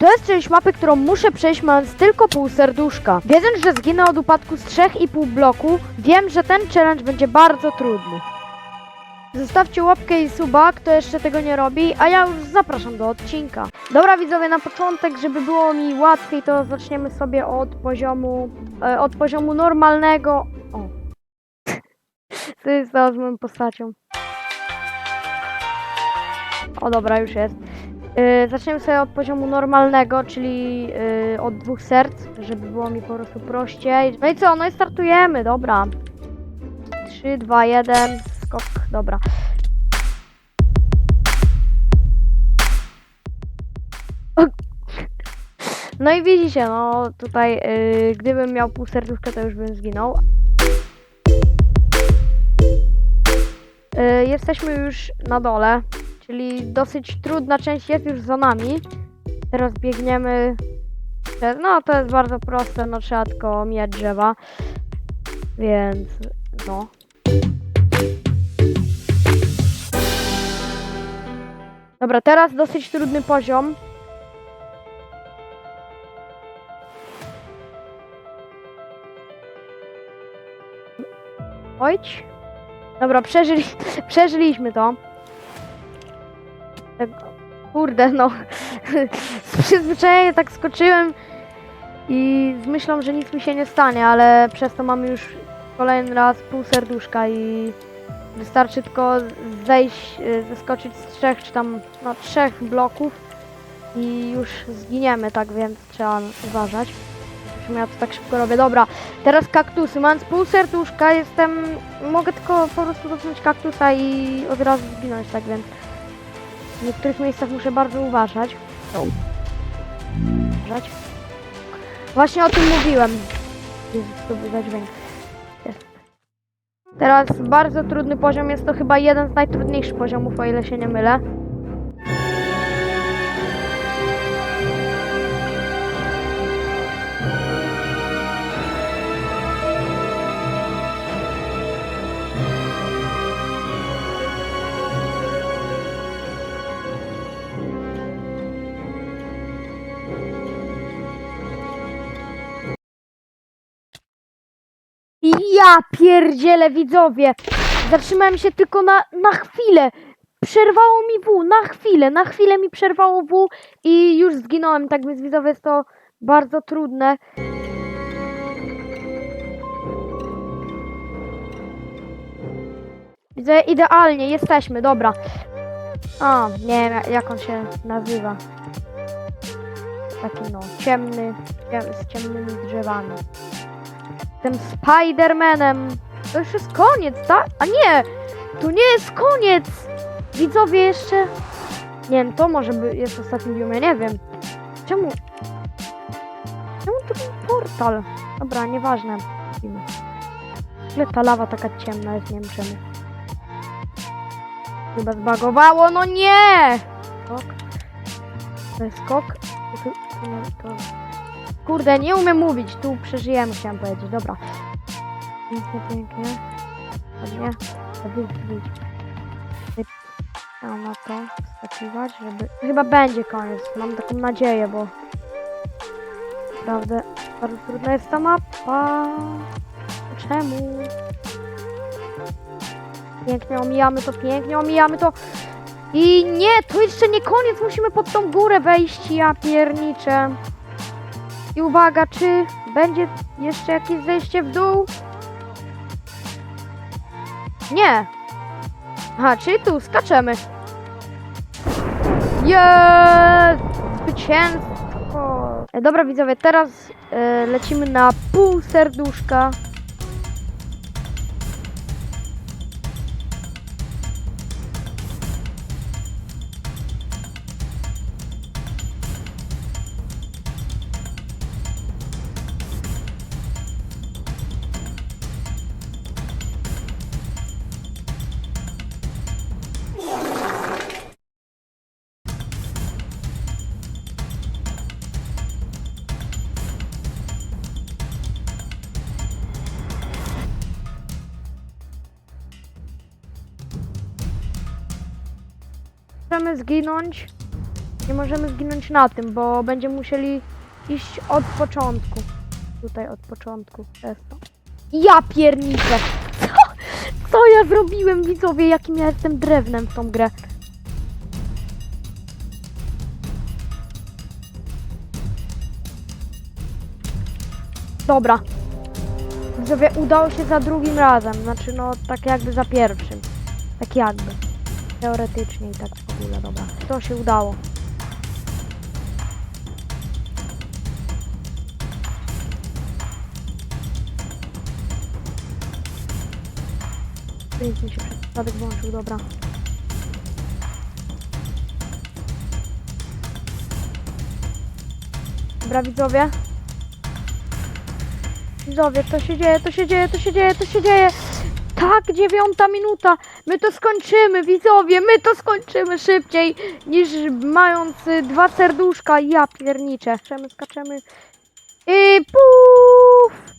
To jest część mapy, którą muszę przejść mając tylko pół serduszka. Wiedząc, że zginę od upadku z 3,5 bloku, wiem, że ten challenge będzie bardzo trudny. Zostawcie łapkę i suba, kto jeszcze tego nie robi, a ja już zapraszam do odcinka. Dobra widzowie, na początek, żeby było mi łatwiej, to zaczniemy sobie od poziomu, e, od poziomu normalnego. O. Co jest z moją postacią? O dobra, już jest. Yy, zaczniemy sobie od poziomu normalnego, czyli yy, od dwóch serc, żeby było mi po prostu prościej. No i co? No i startujemy, dobra. 3, 2, 1, skok, dobra. No i widzicie, no tutaj, yy, gdybym miał pół serduszka, to już bym zginął. Yy, jesteśmy już na dole, czyli dosyć trudna część jest już za nami. Teraz biegniemy. No to jest bardzo proste, no trzeba tylko mijać drzewa. Więc no. Dobra, teraz dosyć trudny poziom. Ojć. Dobra, przeżyli, przeżyliśmy to. Kurde, no. Z przyzwyczajenia tak skoczyłem i z myślą, że nic mi się nie stanie, ale przez to mamy już kolejny raz pół serduszka i wystarczy tylko zejść, y, zeskoczyć z trzech czy tam no, trzech bloków i już zginiemy, tak więc trzeba uważać. Ja to tak szybko robię. Dobra, teraz kaktusy. Mając pół serduszka jestem... Mogę tylko po prostu dotknąć kaktusa i od razu zginąć, tak więc... W niektórych miejscach muszę bardzo uważać. Uważać. Właśnie o tym mówiłem. Jezus, to był za dźwięk. Jest. Teraz bardzo trudny poziom. Jest to chyba jeden z najtrudniejszych poziomów, o ile się nie mylę. Ja pierdzielę widzowie! Zatrzymałem się tylko na, na chwilę. Przerwało mi W, na chwilę, na chwilę mi przerwało W i już zginąłem, tak więc widzowie jest to bardzo trudne. Widzę, idealnie, jesteśmy, dobra. A, nie wiem jak- on się nazywa. Taki no, ciemny, ciem, z ciemnymi drzewami. Tym Spidermanem. To już jest koniec, tak? A nie! To nie jest koniec! Widzowie jeszcze... Nie wiem, to może by jest ostatni biomie, nie wiem. Czemu? Czemu to był portal? Dobra, nieważne. Ogóle ta lawa taka ciemna jest, nie wiem czemu. Chyba zbagowało, no nie! Skok. To jest skok. To, to, nie, to... Kurde, nie umiem mówić, tu przeżyjemy, chciałam powiedzieć, dobra. Pięknie, pięknie. Ładnie. Chciałam na to wskakiwać, żeby... Chyba będzie koniec, mam taką nadzieję, bo... Naprawdę bardzo trudna jest ta mapa. Czemu? Pięknie omijamy to, pięknie omijamy to. I nie, to jeszcze nie koniec, musimy pod tą górę wejść, ja pierniczę. I uwaga, czy będzie jeszcze jakieś zejście w dół? Nie. Aha, czyli tu skaczemy. Jest! Zwycięstwo! E, Dobra widzowie, teraz e, lecimy na pół serduszka. Możemy zginąć. Nie możemy zginąć na tym, bo będziemy musieli iść od początku. Tutaj od początku. Przez to. Ja pierniczę! Co? Co ja zrobiłem, widzowie? Jakim ja jestem drewnem w tą grę? Dobra. Widzowie, udało się za drugim razem. Znaczy, no, tak jakby za pierwszym. Tak jakby. Teoretycznie i tak w ogóle, dobra. To się udało. Nic mi się przypadek włączył, dobra. Dobra, widzowie. Widzowie, to się dzieje, to się dzieje, to się dzieje, to się dzieje. Tak, dziewiąta minuta. My to skończymy, widzowie, my to skończymy szybciej niż mając y, dwa serduszka. Ja pierniczę. Skaczemy, skaczemy. I puf!